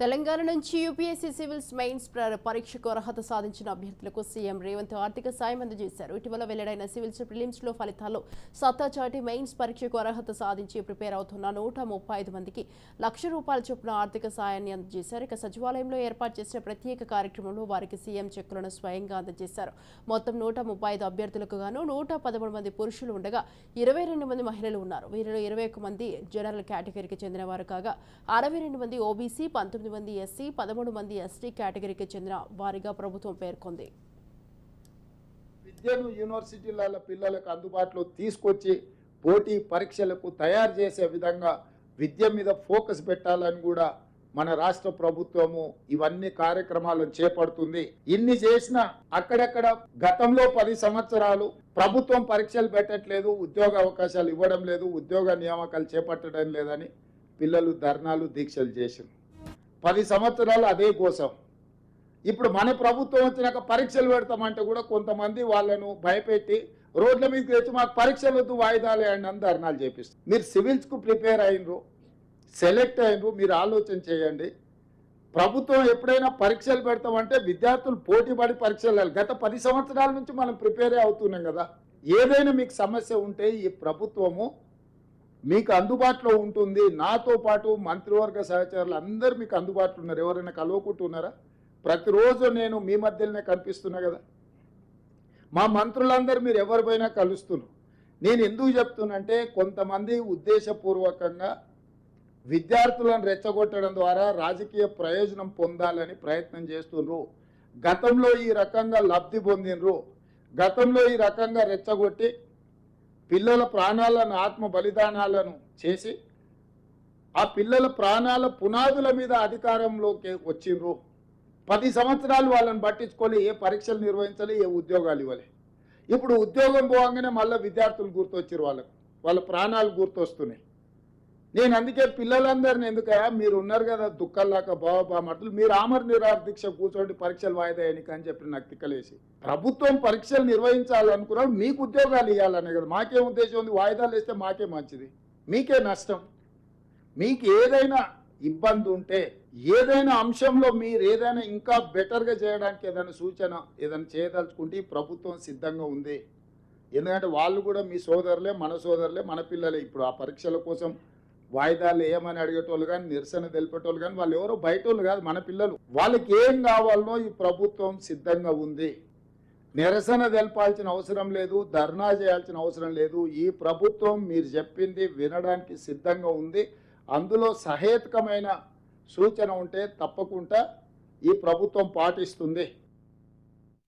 తెలంగాణ నుంచి UPSC civils mains పరీక్షకు అర్హత సాధించిన అభ్యర్థులకు సీఎం రేవంత్ ఆర్థిక సాయం అందజేశారు. ఇటీవల వెల్లడైన సివిల్స్ ప్రిలిమ్స్లో ఫలితాల్లో సత్తా చాటి మెయిన్స్ పరీక్షకు అర్హత సాధించి ప్రిపేర్ అవుతున్న నూట ముప్పై ఐదు మందికి లక్ష రూపాయల చొప్పున ఆర్థిక సాయాన్ని అందజేశారు. ఇక సచివాలయంలో ఏర్పాటు చేసిన ప్రత్యేక కార్యక్రమంలో వారికి సీఎం చెక్కులను స్వయంగా అందజేశారు. మొత్తం నూట ముప్పై ఐదు అభ్యర్థులకు గాను నూట పదమూడు మంది పురుషులు ఉండగా ఇరవై రెండు మంది మహిళలు ఉన్నారు. వీరిలో ఇరవై మంది జనరల్ కేటగిరీకి చెందిన వారు కాగా అరవై రెండు మంది ఓబీసీ పంతొమ్మిది మంది ఎస్సీ పదమూడు మంది ఎస్టీ కేటగిరీకి చెందిన వారిగా ప్రభుత్వం పేర్కొంది. విద్యను యూనివర్సిటీల పిల్లలకు అందుబాటులో తీసుకొచ్చి పోటీ పరీక్షలకు తయారు చేసే విధంగా విద్య మీద ఫోకస్ పెట్టాలని కూడా మన రాష్ట్ర ప్రభుత్వము ఇవన్నీ కార్యక్రమాలను చేపడుతుంది. ఇన్ని చేసిన అక్కడక్కడ గతంలో పది సంవత్సరాలు ప్రభుత్వం పరీక్షలు పెట్టట్లేదు ఉద్యోగ అవకాశాలు ఇవ్వడం లేదు ఉద్యోగ నియామకాలు చేపట్టడం లేదని పిల్లలు ధర్నాలు దీక్షలు చేసింది పది సంవత్సరాలు అదే కోసం. ఇప్పుడు మన ప్రభుత్వం వచ్చినాక పరీక్షలు పెడతామంటే కూడా కొంతమంది వాళ్ళను భయపెట్టి రోడ్ల మీదకి తెచ్చి మాకు పరీక్షలు వద్దు వాయిదాలు వేయండి అని ధర్నాలు చేపిస్తారు మీరు సివిల్స్కు ప్రిపేర్ అయినరు సెలెక్ట్ అయినరు మీరు ఆలోచన చేయండి. ప్రభుత్వం ఎప్పుడైనా పరీక్షలు పెడతామంటే విద్యార్థులు పోటీ పడి పరీక్షలు వెళ్ళాలి గత పది సంవత్సరాల నుంచి మనం ప్రిపేర్ అవుతున్నాం కదా. ఏదైనా మీకు సమస్య ఉంటే ఈ ప్రభుత్వము మీకు అందుబాటులో ఉంటుంది. నాతో పాటు మంత్రివర్గ సహచరులు అందరూ మీకు అందుబాటులో ఉన్నారు. ఎవరైనా కలవకుంటున్నారా ప్రతిరోజు నేను మీ మధ్యలోనే కనిపిస్తున్నా కదా. మా మంత్రులందరూ మీరు ఎవరి పోయినా కలుస్తున్నారు. నేను ఎందుకు చెప్తున్నంటే కొంతమంది ఉద్దేశపూర్వకంగా విద్యార్థులను రెచ్చగొట్టడం ద్వారా రాజకీయ ప్రయోజనం పొందాలని ప్రయత్నం చేస్తున్నారు. గతంలో ఈ రకంగా లబ్ధి పొందినరు గతంలో ఈ రకంగా రెచ్చగొట్టి పిల్లల ప్రాణాలను ఆత్మ బలిదానాలను చేసి ఆ పిల్లల ప్రాణాల పునాదుల మీద అధికారంలోకి వచ్చిండ్రు. పది సంవత్సరాలు వాళ్ళని పట్టించుకొని ఏ పరీక్షలు నిర్వహించాలి ఏ ఉద్యోగాలు ఇవ్వాలి. ఇప్పుడు ఉద్యోగం పోగానే మళ్ళీ విద్యార్థులు గుర్తొచ్చారు వాళ్ళకు. వాళ్ళ ప్రాణాలు గుర్తొస్తున్నాయి. నేను అందుకే పిల్లలందరిని ఎందుకయా మీరు ఉన్నారు కదా దుఃఖంలాక బాబా మటలు. మీరు ఆమర నిరాహార దీక్ష కూర్చోండి పరీక్షలు వాయిదా ఎన్నిక అని చెప్పి నాకు తిక్కలేసి. ప్రభుత్వం పరీక్షలు నిర్వహించాలనుకున్నాడు మీకు ఉద్యోగాలు ఇవ్వాలనే కదా. మాకే ఉద్దేశం ఉంది? వాయిదాలు వేస్తే మాకే మంచిది. మీకే నష్టం. మీకు ఏదైనా ఇబ్బంది ఉంటే ఏదైనా అంశంలో మీరు ఏదైనా ఇంకా బెటర్గా చేయడానికి ఏదైనా సూచన ఏదైనా చేయదలుచుకుంటే ఈ ప్రభుత్వం సిద్ధంగా ఉంది. ఎందుకంటే వాళ్ళు కూడా మీ సోదరులే మన సోదరులే మన పిల్లలే. ఇప్పుడు ఆ పరీక్షల కోసం వాయిదాలు ఏమని అడిగేటోళ్ళు కానీ నిరసన తెలిపేటోళ్ళు కానీ వాళ్ళు ఎవరో బయట వాళ్ళు కాదు మన పిల్లలు. వాళ్ళకి ఏం కావాలనో ఈ ప్రభుత్వం సిద్ధంగా ఉంది. నిరసన తెలపాల్సిన అవసరం లేదు ధర్నా చేయాల్సిన అవసరం లేదు. ఈ ప్రభుత్వం మీరు చెప్పింది వినడానికి సిద్ధంగా ఉంది. అందులో సహేతుకమైన సూచన ఉంటే తప్పకుండా ఈ ప్రభుత్వం పాటిస్తుంది.